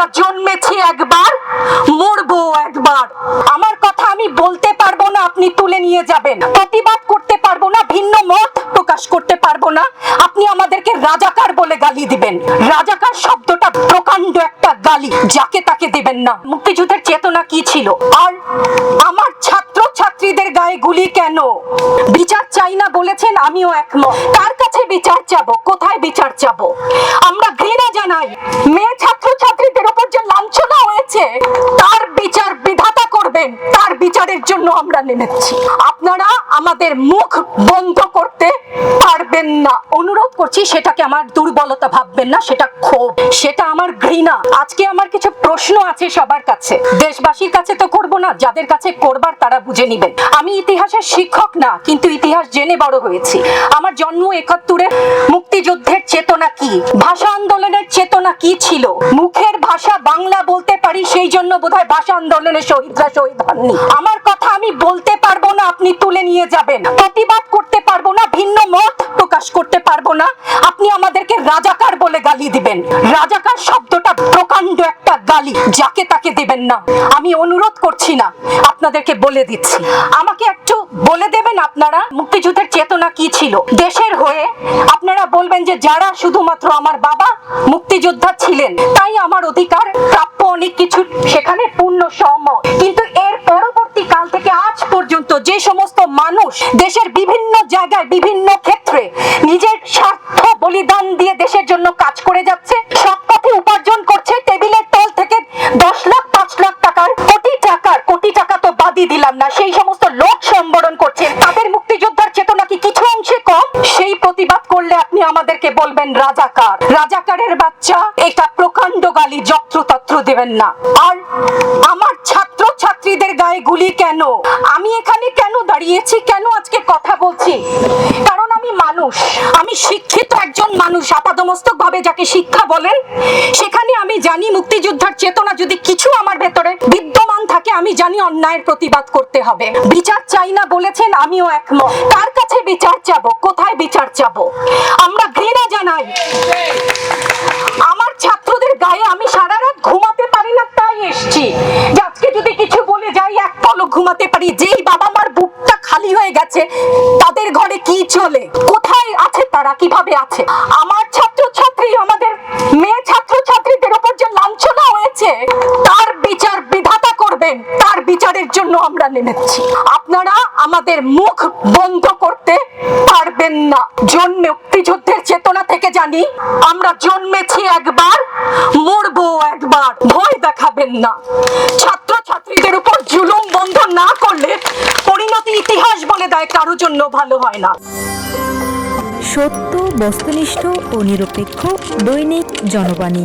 আমরা জন্মেছি একবার, মরবো একবার। আমার কথা আমি বলতে পারব না, আপনি তুলে নিয়ে যাবেন। প্রতিবাদ করতে পারব না, ভিন্ন মত প্রকাশ করতে পারব না। আপনি আমাদেরকে রাজাকার বলে গালি দিবেন। রাজাকার শব্দটা প্রকাণ্ড একটা গালি, যাকে তাকে দেবেন না। মুক্তিযুদ্ধের চেতনা কি ছিল? আর আমার ছাত্র ছাত্রীদের গায়ে গুলি কেন? বিচার চাই না বলেছেন, আমিও একমত। কার কাছে বিচার চাবো? কোথায় বিচার চাবো? আমরা ঘৃণা জানাই। মেয়ে ছাত্র ছাত্রীদের উপর যে লাঞ্ছনা হয়েছে তার বিচার বিধাতা করবেন তার বিচারের জন্য আমরা আপনারা আমাদের মুখ বন্ধ করতে পারবেন না। অনুরোধ করছি, সেটাকে আমার দুর্বলতা ভাববেন না, সেটা ক্ষোভ। সেটা আমার ঘৃণা। আজকে আমার কিছু প্রশ্ন আছে সবার কাছে। দেশবাসীর কাছে তো করব না, যাদের কাছে করবার তারা বুঝে নিবেন। আমি ইতিহাসের শিক্ষক না, কিন্তু ইতিহাস জেনে বড় হয়েছি। আমার জন্ম একাত্তরে, মুক্তিযুদ্ধের চেতনা কি? ভাষা আন্দোলনের চেতনা কি ছিল? মুখের ভাষা বাংলা বলতে পারি, সেই জন্য বোধহয় ভাষা আন্দোলনের শহীদরা শহীদ হননি। আমার কথা আমি বলতে পারব না, আপনি তুলে নিয়ে যাবেন। প্রতিবাদ করতে পারব না, ভিন্ন মত প্রকাশ করতে পারব না। আপনি আমাদেরকে রাজাকার বলে গালি দিবেন। রাজাকার শব্দটা প্রকাণ্ড একটা গালি, যাকে তাকে দেবেন না। আমি অনুরোধ করছি না, আপনাদেরকে বলে দিচ্ছি। আমাকে একটু বলে দেবেন আপনারা, মুক্তিযুদ্ধের চেতনা কি ছিল? দেশের হয়ে আপনারা বলবেন যে যারা শুধুমাত্র আমার বাবা মুক্তিযোদ্ধা ছিলেন, তাই আমার অধিকার, প্রাপ্য অনেক কিছু সেখানে পূর্ণ সম যে সমস্ত মানুষ দেশের বিভিন্ন জায়গায়, বিভিন্ন ক্ষেত্রে নিজের স্বার্থ বলিদান দিয়ে দেশের জন্য কাজ করে যাচ্ছে সব পথে উপার্জন করছে, টেবিলের তল থেকে দশ লাখ, পাঁচ লাখ টাকার কোটি টাকার, কোটি টাকা তো বাদই দিলাম না, সেই সমস্ত লোক সম্বরণ করছে। তাদের মুক্তিযোদ্ধার চেতনা কি কিছু অংশে কম? সেই প্রতিবাদ করলে আপনি আমাদেরকে বলবেন রাজাকার। রাজাকারের বাচ্চা, এটা প্রকাণ্ড গালি, যত্রতত্র দেবেন না। আর আমার ছাত্র ছাত্রীদের গায়ে গুলি কেন? দাঁড়িয়েছি কেন আজকে কথা বলছি? কারণ আমি মানুষ, আমি শিক্ষিত একজন মানুষ আপাদমস্তক ভাবে যাকে শিক্ষা বলেন, সেখানে আমি জানি মুক্তিযোদ্ধার চেতনা যদি কিছু আমার ভেতরে বিদ্যমান থাকে, আমি জানি অন্যায়ের প্রতিবাদ করতে হবে। বিচার চাই না বলেছেন, আমিও একমত। কার কাছে বিচার চাবো? কোথায় বিচার চাবো? আমরা ঘৃণা জানাই। আমার ছাত্রদের গায়ে আমি সারা রাত ঘুমাতে পারি না, তাই এসছি। আজকে যদি কিছু বলে যাই, এক পলক ঘুমাতে পারি, যেই বাবা খালি হয়ে গেছে। তাদের ঘরে কি চলে? কোথায় আছে তারা? কীভাবে আছে? আমার ছাত্র ছাত্রী আমাদের মেয়ে ছাত্র ছাত্রীদের উপর যে লাঞ্ছনা হয়েছে, তার বিচার বিধাতা করবেন। তার বিচারের জন্য আমরা নেমেছি। আপনারা আমাদের মুখ বন্ধ করতে পারবেন না। জন্ম মুক্তিযুদ্ধের চেতনা থেকে জানি, আমরা জন্মেছি একবার, মরবো একবার। ভয় দেখাবেন না। ছাত্র ছাত্রীদের উপর জুলুম বন্ধ না করলে ইতিহাস কারোর জন্য ভালো হয় না। সত্য বস্তুনিষ্ঠ ও নিরপেক্ষ দৈনিক জনবাণী।